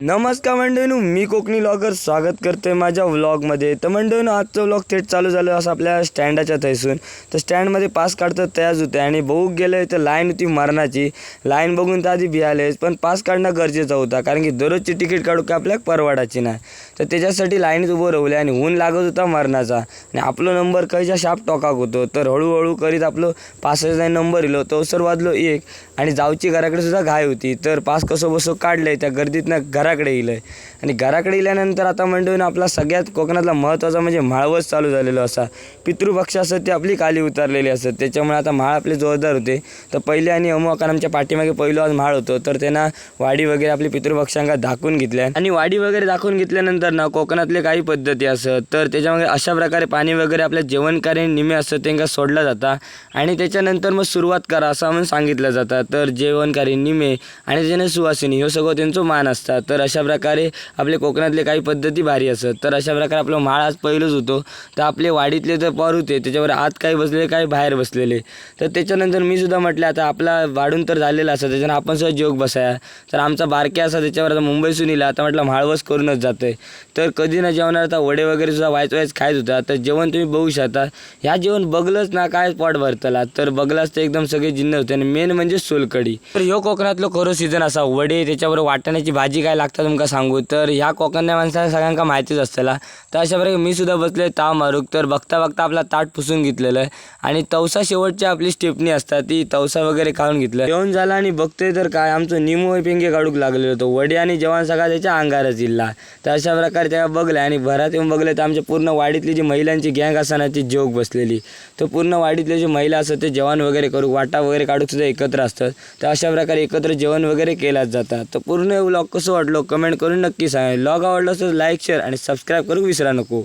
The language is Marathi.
नमस्कार मंडळीनो मी कोकणी लॉगर स्वागत करतोय माझ्या व्लॉगमध्ये. तर मंडळीनो आजचं व्लॉग थेट चालू झालं असं आपल्या स्टँडाच्या थैसून तर स्टँडमध्ये पास काढता तयार होते आणि भाऊ गेले तर लाईन होती मरणाची. लाईन बघून तर आधी भियालेच पण पास काढणं गरजेचं होता कारण की दररोजची तिकीट काढू की आपल्याला परवडायची नाही. तर त्याच्यासाठी लाईनीत उभं राहिले आणि ऊन लागत होता मरणाचा. आणि आपलं नंबर काहीच्या शाप टॉकाक होतो. तर हळूहळू करीत आपलं पासचा नंबर इलो तो सर वाजलो एक. आणि जाऊची घराकडे सुद्धा घाय होती. तर पास कसं बसो काढलंय त्या गर्दीतनं घराकडे येईल आणि घराकडे येल्यानंतर आता मंडळीनं आपला सगळ्यात कोकणातला महत्त्वाचा म्हणजे माळवस चालू झालेलो असा. पितृपक्ष असत ते आपली काली उतरलेली असत त्याच्यामुळे आता माळ आपले जोरदार होते. तर पहिले आणि अमुकान आमच्या पाठीमागे पहिलो आज माळ होतो. तर त्यांना वाडी वगैरे आपली पितृपक्षांका दाखवून घेतल्या. आणि वाडी वगैरे दाखवून घेतल्यानंतर ना कोकणातले काही पद्धती असत. तर त्याच्यामध्ये अशा प्रकारे पाणी वगैरे आपल्या जेवणकारी निमे असतं त्यांना सोडला जाता. आणि त्याच्यानंतर मग सुरुवात करा असं म्हणून सांगितलं जातं. तर जेवणकारी निमे आणि त्याच्याने सुवासिनी हे सगळं त्यांचं मान असतात तर अशा प्रकारे आपले कोकणातले काही पद्धती भारी असत. तर अशा प्रकारे आपलं माळ आज पहिलंच होतो. तर आपले वाडीतले तर पर होते त्याच्यावर आत काही बसलेले काही बाहेर बसलेले. तर त्याच्यानंतर मी सुद्धा म्हटलं आता आपला वाढून तर झालेला असं त्याच्यानं आपण सुद्धा जोग बसाया. तर आमचा बारक्या असा त्याच्यावर आता मुंबईसून इला आता म्हटलं माळवस करूनच जातं आहे तर कधी ना जेवणार आता वडे वगैरे सुद्धा वायच वायच खायच होता. तर जेवण तुम्ही बघू शकता. ह्या जेवण बघलंच ना काय पोट भरतला. तर बघलाच तर एकदम सगळे जिन्न होते. आणि मेन म्हणजे सोलकडी तर ह्यो कोकणातलं खरो सीझन असा. वडे त्याच्यावर वाटण्याची भाजी काय लागतात तुमका सांगू तर? तर ह्या कोकणच्या माणसाला सगळ्यांका माहितीच असतला तर अशा प्रकारे मी सुद्धा बसले ताव मारूक. तर बघता बघता आपला ताट पुसून घेतलेलं आहे. आणि तवसा शेवटची आपली स्टेपनी असतात ती तवसा वगैरे खाऊन घेतलं. जेवण झालं आणि बघतोय तर काय आमचं निमू पिंगे काढूक लागलेलो होतो. वडे आणि जेवण सगळा त्याच्या अंगारच जिल्हा तर अशा प्रकारे त्या बघल्या आणि घरात येऊन बघले तर आमच्या पूर्ण वाडीतली जी महिलांची गँग असताना ती जोग बसलेली. तर पूर्ण वाडीतले जे महिला असतात ते जेवण वगैरे करू वाटा वगैरे काढूक सुद्धा एकत्र असतात. तर अशा प्रकारे एकत्र जेवण वगैरे केलाच जातात. तर पूर्ण ब्लॉग कसं वाटलो? कमेंट करून नक्की सांगा लॉग आवडलं तर लाईक शेअर आणि सबस्क्राईब करू विसरा नको.